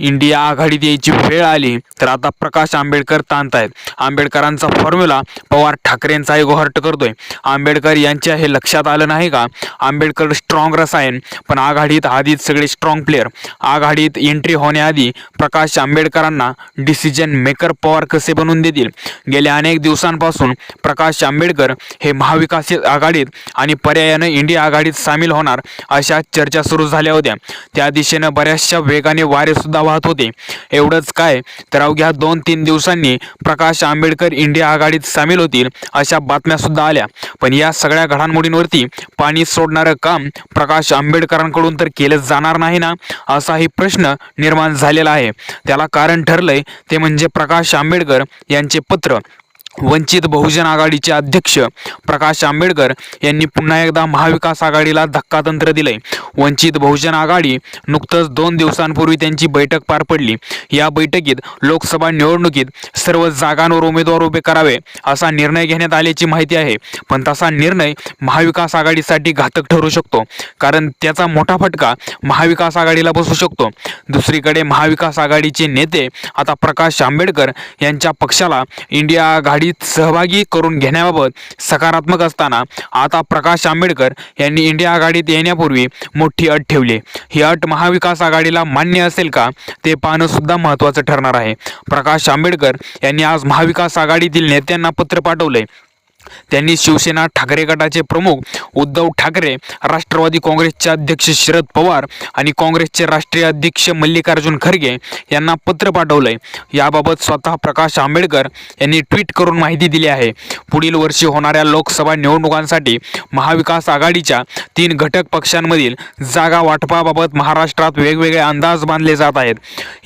India आघाडीत यायची वेळ आली तर आता प्रकाश आंबेडकर ताणतायत. आंबेडकरांचा फॉर्म्युला पवार ठाकरेंचाही गोहर्ट करतोय. आंबेडकर यांच्या हे लक्षात आलं नाही का? आंबेडकर स्ट्रॉंग रसायन पण आघाडीत आधीच सगळे स्ट्रॉंग प्लेअर आघाडीत एंट्री होण्याआधी प्रकाश आंबेडकरांना डिसिजन मेकर पवार कसे बनवून देतील? गेल्या अनेक दिवसांपासून प्रकाश आंबेडकर हे महाविकास आघाडीत आणि पर्यायानं इंडिया आघाडीत सामील होणार अशा चर्चा सुरू झाल्या होत्या. त्या दिशेनं बऱ्याचशा वेगाने वारे सुद्धा वाहत होते. एवढंच काय तर अवघ्या दोन तीन दिवसांनी प्रकाश आंबेडकर इंडिया आघाडीत सामील होतील अशा बातम्या सुद्धा आल्या. पण या सगळ्या घडामोडींवरती पाणी सोडणारं काम प्रकाश आंबेडकरांकडून तर केलं जाणार नाही ना असाही प्रश्न निर्माण झालेला आहे. त्याला कारण ठरलंय ते म्हणजे प्रकाश आंबेडकर यांचे पत्र. वंचित बहुजन आघाडीचे अध्यक्ष प्रकाश आंबेडकर यांनी पुन्हा एकदा महाविकास आघाडीला धक्कातंत्र दिलंय. वंचित बहुजन आघाडी नुकतंच दोन दिवसांपूर्वी त्यांची बैठक पार पडली. या बैठकीत लोकसभा निवडणुकीत सर्व जागांवर उमेदवार उभे करावे असा निर्णय घेण्यात आल्याची माहिती आहे. पण तसा निर्णय महाविकास आघाडीसाठी घातक ठरू शकतो कारण त्याचा मोठा फटका महाविकास आघाडीला बसू शकतो. दुसरीकडे महाविकास आघाडीचे नेते आता प्रकाश आंबेडकर यांच्या पक्षाला इंडिया लढीत सहभागी करून घेण्याबाबत सकारात्मक असताना आता प्रकाश आंबेडकर यांनी इंडिया आघाडीत येण्यापूर्वी मोठी अट ठेवली. ही अट महाविकास आघाडीला मान्य असेल का ते पाहणं सुद्धा महत्त्वाचं ठरणार आहे. प्रकाश आंबेडकर यांनी आज महाविकास आघाडीतील नेत्यांना पत्र पाठवले त्यांनी शिवसेना ठाकरे गटाचे प्रमुख उद्धव ठाकरे राष्ट्रवादी काँग्रेसचे अध्यक्ष शरद पवार आणि काँग्रेसचे राष्ट्रीय अध्यक्ष मल्लिकार्जुन खरगे यांना पत्र पाठवलंय. याबाबत स्वतः प्रकाश आंबेडकर यांनी ट्विट करून माहिती दिली आहे. पुढील वर्षी होणाऱ्या लोकसभा निवडणुकांसाठी महाविकास आघाडीच्या तीन घटक पक्षांमधील जागा वाटपाबाबत महाराष्ट्रात वेगवेगळे अंदाज बांधले जात आहेत.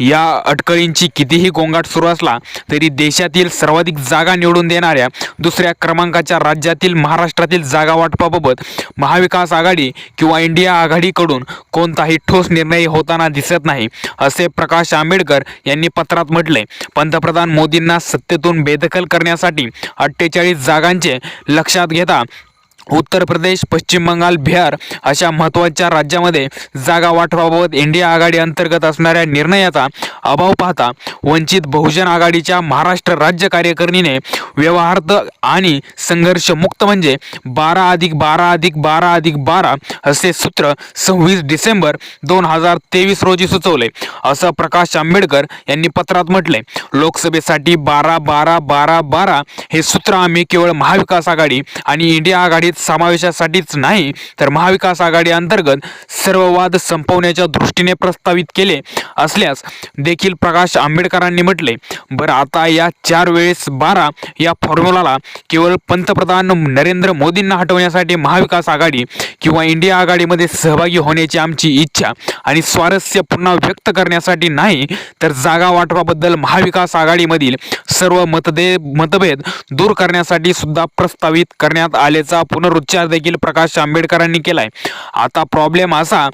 या अटकळींची कितीही गोंगाट सुरू असला तरी देशातील सर्वाधिक जागा निवडून देणाऱ्या दुसऱ्या क्रमांकाच्या राज्यातील महाराष्ट्रातील जागा वाटपाबाबत महाविकास आघाडी किंवा इंडिया आघाडीकडून कोणताही ठोस निर्णय होताना दिसत नाही असे प्रकाश आंबेडकर यांनी पत्रात म्हटले. पंतप्रधान मोदींना सत्तेतून बेदखल करण्यासाठी अठ्ठेचाळीस जागांचे लक्षात घेता उत्तर प्रदेश पश्चिम बंगाल बिहार अशा महत्त्वाच्या राज्यामध्ये जागा वाटपाबाबत इंडिया आघाडी अंतर्गत असणाऱ्या निर्णयाचा अभाव पाहता वंचित बहुजन आघाडीच्या महाराष्ट्र राज्य कार्यकारिणीने व्यवहार्थ आणि संघर्षमुक्त म्हणजे बारा अधिक बारा अधिक बारा अधिक बारा असे सूत्र सव्वीस डिसेंबर दोन हजार तेवीस रोजी सुचवले असं प्रकाश आंबेडकर यांनी पत्रात म्हटले. लोकसभेसाठी बारा बारा बारा बारा हे सूत्र आम्ही केवळ महाविकास आघाडी आणि इंडिया आघाडीत समावेशासाठीच नाही तर महाविकास आघाडी अंतर्गत सर्व वाद संपवण्याच्या दृष्टीने प्रस्तावित केले असल्यास देखील प्रकाश आंबेडकरांनी म्हटले बरं आता या चार वेळेस बारा या फॉर्म्युलाला केवळ पंतप्रधान नरेंद्र मोदींना हटवण्यासाठी महाविकास आघाडी किंवा इंडिया आघाडीमध्ये सहभागी होण्याची आमची इच्छा आणि स्वारस्य पुन्हा व्यक्त करण्यासाठी नाही तर जागा वाटपाबद्दल महाविकास आघाडीमधील सर्व मतदे मतभेद दूर करण्यासाठी सुद्धा प्रस्तावित करण्यात आल्याचा पुनरुच्चार देखील प्रकाश आंबेडकरांनी केलाय. आता प्रॉब्लेम असा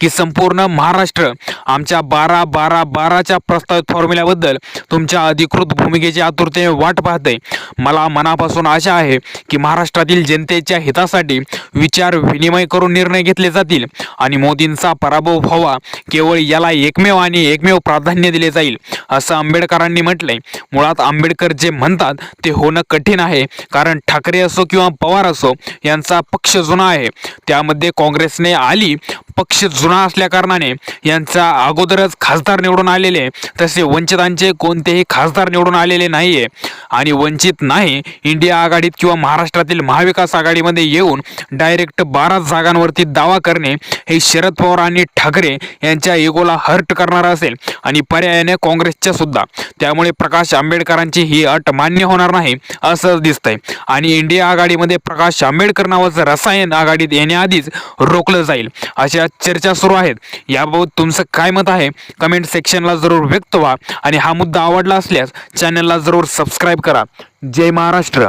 की संपूर्ण महाराष्ट्र आमच्या बारा बारा बाराच्या प्रस्तावित फॉर्म्युल्याबद्दल तुमच्या अधिकृत भूमिकेची आतुरतेने वाट पाहते. मला मनापासून आशा आहे की महाराष्ट्रातील जनतेच्या हितासाठी विचार विनिमय करून निर्णय घेतले जातील आणि मोदींचा पराभव व्हावा केवळ याला एकमेव आणि एकमेव प्राधान्य दिले जाईल असं आंबेडकरांनी म्हटले मुळात आंबेडकर जे म्हणतात ते होणं कठीण आहे कारण ठाकरे असो किंवा पवार असो यांचा पक्ष जुना आहे. त्यामध्ये काँग्रेसने आली पक्ष जुना असल्या कारणाने यांचा अगोदरच खासदार निवडून आलेले तसे वंचितांचे कोणतेही खासदार निवडून आलेले नाहीये. आणि वंचित नाही इंडिया आघाडीत किंवा महाराष्ट्रातील महाविकास आघाडीमध्ये येऊन डायरेक्ट बारा जागांवरती दावा करणे हे शरद पवार आणि ठाकरे यांच्या एगोला हर्ट करणार असेल आणि पर्यायाने काँग्रेसच्या सुद्धा. त्यामुळे प्रकाश आंबेडकरांची ही अट मान्य होणार नाही असं दिसतंय. आणि इंडिया आघाडीमध्ये प्रकाश आंबेडकर नावाचं रसायन आघाडीत येण्याआधीच रोखलं जाईल. अशा चर्चा सुरू आहेत. याबाबत तुमचं काय मत आहे? कमेंट सेक्शनला जरूर व्यक्त व्हा आणि हा मुद्दा आवडला असल्यास चॅनलला जरूर सबस्क्राईब करा. जय महाराष्ट्र.